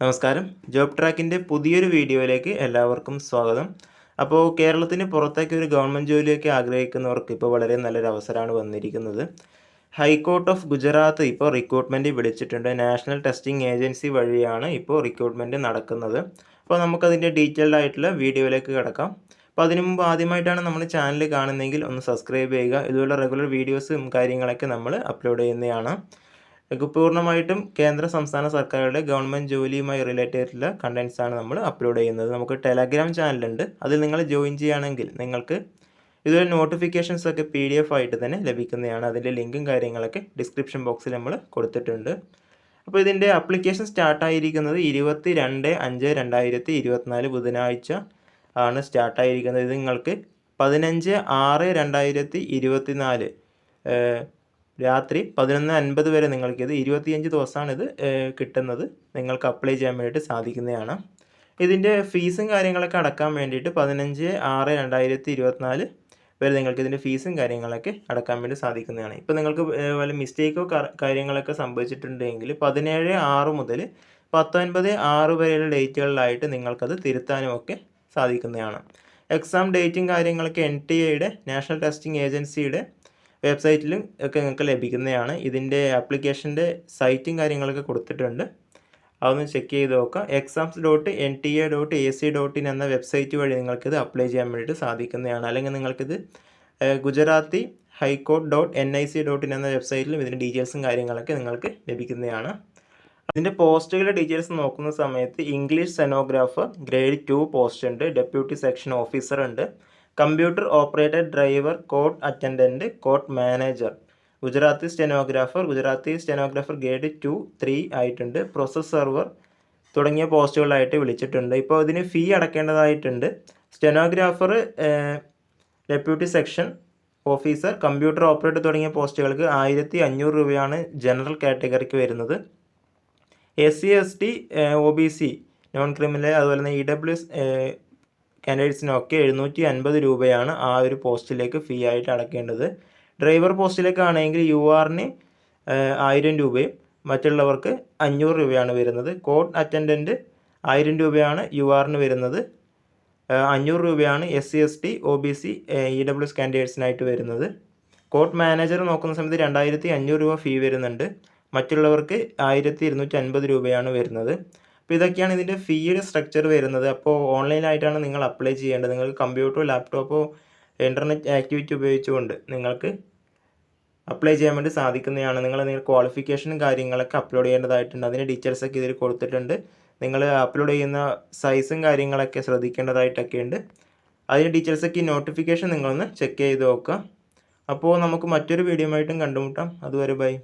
നമസ്കാരം. ജോബ് ട്രാക്കിന്റെ പുതിയൊരു വീഡിയോയിലേക്ക് എല്ലാവർക്കും സ്വാഗതം. അപ്പോൾ കേരളത്തിന് പുറത്തേക്ക് ഒരു ഗവൺമെന്റ് ജോലിയൊക്കെ ആഗ്രഹിക്കുന്നവർക്ക് ഇപ്പോൾ വളരെ നല്ലൊരു അവസരമാണ് വന്നിരിക്കുന്നത്. ഹൈക്കോർട്ട് ഓഫ് ഗുജറാത്ത് ഇപ്പോൾ റിക്രൂട്ട്മെന്റ് വിളിച്ചിട്ടുണ്ട്. നാഷണൽ ടെസ്റ്റിംഗ് ഏജൻസി വഴിയാണ് ഇപ്പോൾ റിക്രൂട്ട്മെന്റ് നടക്കുന്നത്. അപ്പോൾ നമുക്കതിന്റെ ഡീറ്റെയിൽഡ് ആയിട്ടുള്ള വീഡിയോയിലേക്ക് കിടക്കാം. അപ്പോൾ അതിനു മുമ്പ് ആദ്യമായിട്ടാണ് നമ്മൾ ചാനൽ കാണുന്നതെങ്കിൽ ഒന്ന് സബ്സ്ക്രൈബ് ചെയ്യുക. ഇതുപോലെ റെഗുലർ വീഡിയോസും കാര്യങ്ങളൊക്കെ നമ്മൾ അപ്ലോഡ് ചെയ്യുന്നതാണ്. പൂർണമായിട്ടും കേന്ദ്ര സംസ്ഥാന സർക്കാരുകളുടെ ഗവൺമെന്റ് ജോലിയുമായി റിലേറ്റ് ആയിട്ടുള്ള കണ്ടൻസ് ആണ് നമ്മൾ അപ്ലോഡ് ചെയ്യുന്നത്. നമുക്ക് ടെലഗ്രാം ചാനലുണ്ട് അതിൽ നിങ്ങൾ ജോയിൻ ചെയ്യുകയാണെങ്കിൽ നിങ്ങൾക്ക് ഇതുപോലെ നോട്ടിഫിക്കേഷൻസ് ഒക്കെ പി ഡി എഫ് ആയിട്ട് തന്നെ ലഭിക്കുന്നതാണ്. അതിന്റെ ലിങ്കും കാര്യങ്ങളൊക്കെ ഡിസ്ക്രിപ്ഷൻ ബോക്സിൽ നമ്മൾ കൊടുത്തിട്ടുണ്ട്. അപ്പോൾ ഇതിന്റെ അപ്ലിക്കേഷൻ സ്റ്റാർട്ടായിരിക്കുന്നത് ഇരുപത്തി രണ്ട് അഞ്ച് രണ്ടായിരത്തി ഇരുപത്തിനാല് ബുധനാഴ്ച ആണ് സ്റ്റാർട്ടായിരിക്കുന്നത് ഇത് നിങ്ങൾക്ക് പതിനഞ്ച് ആറ് രണ്ടായിരത്തി ഇരുപത്തിനാല് രാത്രി പതിനൊന്ന് അൻപത് വരെ നിങ്ങൾക്കിത് ഇരുപത്തിയഞ്ച് ദിവസമാണ് ഇത് കിട്ടുന്നത്. നിങ്ങൾക്ക് അപ്ലൈ ചെയ്യാൻ വേണ്ടിയിട്ട് സാധിക്കുന്നതാണ്. ഇതിന്റെ ഫീസും കാര്യങ്ങളൊക്കെ അടക്കാൻ വേണ്ടിയിട്ട് പതിനഞ്ച് ആറ് രണ്ടായിരത്തി ഇരുപത്തിനാല് വരെ നിങ്ങൾക്ക് ഇതിന്റെ ഫീസും കാര്യങ്ങളൊക്കെ അടക്കാൻ വേണ്ടി സാധിക്കുന്നതാണ്. ഇപ്പോൾ നിങ്ങൾക്ക് വല്ല മിസ്റ്റേക്കോ കാര്യങ്ങളൊക്കെ സംഭവിച്ചിട്ടുണ്ടെങ്കിൽ പതിനേഴ് ആറ് മുതൽ പത്തൊൻപത് ആറ് വരെയുള്ള ഡേറ്റുകളിലായിട്ട് നിങ്ങൾക്കത് തിരുത്താനും ഒക്കെ സാധിക്കുന്നതാണ്. എക്സാം ഡേറ്റും കാര്യങ്ങളൊക്കെ എൻ ടി എയുടെ നാഷണൽ ടെസ്റ്റിംഗ് ഏജൻസിയുടെ വെബ്സൈറ്റിലും ഒക്കെ നിങ്ങൾക്ക് ലഭിക്കുന്നതാണ്. ഇതിന്റെ ആപ്ലിക്കേഷന്റെ സൈറ്റും കാര്യങ്ങളൊക്കെ കൊടുത്തിട്ടുണ്ട്. അതൊന്ന് ചെക്ക് ചെയ്ത് നോക്കാം. Exams dot N T A dot A C dot in എന്ന വെബ്സൈറ്റ് വഴി നിങ്ങൾക്കിത് അപ്ലൈ ചെയ്യാൻ വേണ്ടിയിട്ട് സാധിക്കുന്നതാണ്. അല്ലെങ്കിൽ നിങ്ങൾക്കിത് Gujarati high court dot N I C dot in എന്ന വെബ്സൈറ്റിലും ഇതിന്റെ ഡീറ്റെയിൽസും കാര്യങ്ങളൊക്കെ നിങ്ങൾക്ക് ലഭിക്കുന്നതാണ്. അതിന്റെ പോസ്റ്റുകളുടെ ഡീറ്റെയിൽസ് നോക്കുന്ന സമയത്ത് English stenographer grade two post ഉണ്ട് ഡെപ്യൂട്ടി സെക്ഷൻ ഓഫീസർ ഉണ്ട് computer operated driver code attendant code manager. Gujarati stenographer Gujarati stenographer grade two three ആയിട്ടുണ്ട്. പ്രോസസ് സെർവർ തുടങ്ങിയ പോസ്റ്റുകളായിട്ട് വിളിച്ചിട്ടുണ്ട്. ഇപ്പോൾ ഇതിന് fee അടക്കേണ്ടതായിട്ടുണ്ട്. Stenographer deputy section officer computer operator തുടങ്ങിയ പോസ്റ്റുകൾക്ക് ആയിരത്തി അഞ്ഞൂറ് രൂപയാണ് ജനറൽ കാറ്റഗറിക്ക് വരുന്നത്. S C S T O B C non criminal അതുപോലെ തന്നെ ഇ ഡബ്ല്യു എസ് കാൻഡിഡേറ്റ്സിനൊക്കെ എഴുന്നൂറ്റി അൻപത് രൂപയാണ് ആ ഒരു പോസ്റ്റിലേക്ക് ഫീ ആയിട്ട് അടക്കേണ്ടത്. ഡ്രൈവർ പോസ്റ്റിലേക്കാണെങ്കിൽ യു ആറിന് ആയിരം രൂപയും മറ്റുള്ളവർക്ക് അഞ്ഞൂറ് രൂപയാണ് വരുന്നത്. കോഡ് അറ്റൻഡന്റ് ആയിരം രൂപയാണ് യു ആറിന് വരുന്നത്. അഞ്ഞൂറ് രൂപയാണ് S C S T O B C E W S കാൻഡിഡേറ്റ്സിനായിട്ട് വരുന്നത്. കോർട്ട് മാനേജർ നോക്കുന്ന സമയത്ത് രണ്ടായിരത്തി അഞ്ഞൂറ് രൂപ ഫീ വരുന്നുണ്ട്. മറ്റുള്ളവർക്ക് ആയിരത്തി ഇരുന്നൂറ്റി അൻപത് രൂപയാണ് വരുന്നത്. അപ്പോൾ ഇതൊക്കെയാണ് ഇതിന്റെ ഫീയുടെ സ്ട്രക്ചർ വരുന്നത്. അപ്പോൾ ഓൺലൈനായിട്ടാണ് നിങ്ങൾ അപ്ലൈ ചെയ്യേണ്ടത്. നിങ്ങൾക്ക് കമ്പ്യൂട്ടറോ ലാപ്ടോപ്പോ ഇന്റർനെറ്റ് ആക്ടിവിറ്റി ഉപയോഗിച്ചുകൊണ്ട് നിങ്ങൾക്ക് അപ്ലൈ ചെയ്യാൻ വേണ്ടി സാധിക്കുന്നതാണ്. നിങ്ങൾ നിങ്ങളുടെ ക്വാളിഫിക്കേഷനും കാര്യങ്ങളൊക്കെ അപ്ലോഡ് ചെയ്യേണ്ടതായിട്ടുണ്ട്. അതിന്റെ ഡീറ്റെയിൽസൊക്കെ ഇതിൽ കൊടുത്തിട്ടുണ്ട്. നിങ്ങൾ അപ്ലോഡ് ചെയ്യുന്ന സൈസും കാര്യങ്ങളൊക്കെ ശ്രദ്ധിക്കേണ്ടതായിട്ടൊക്കെ ഉണ്ട്. അതിന്റെ ഡീറ്റെയിൽസൊക്കെ ഈ നോട്ടിഫിക്കേഷൻ നിങ്ങളൊന്ന് ചെക്ക് ചെയ്ത് നോക്കുക. അപ്പോൾ നമുക്ക് മറ്റൊരു വീഡിയോ ആയിട്ടും കണ്ടുമുട്ടാം. അതുവരെ ബൈ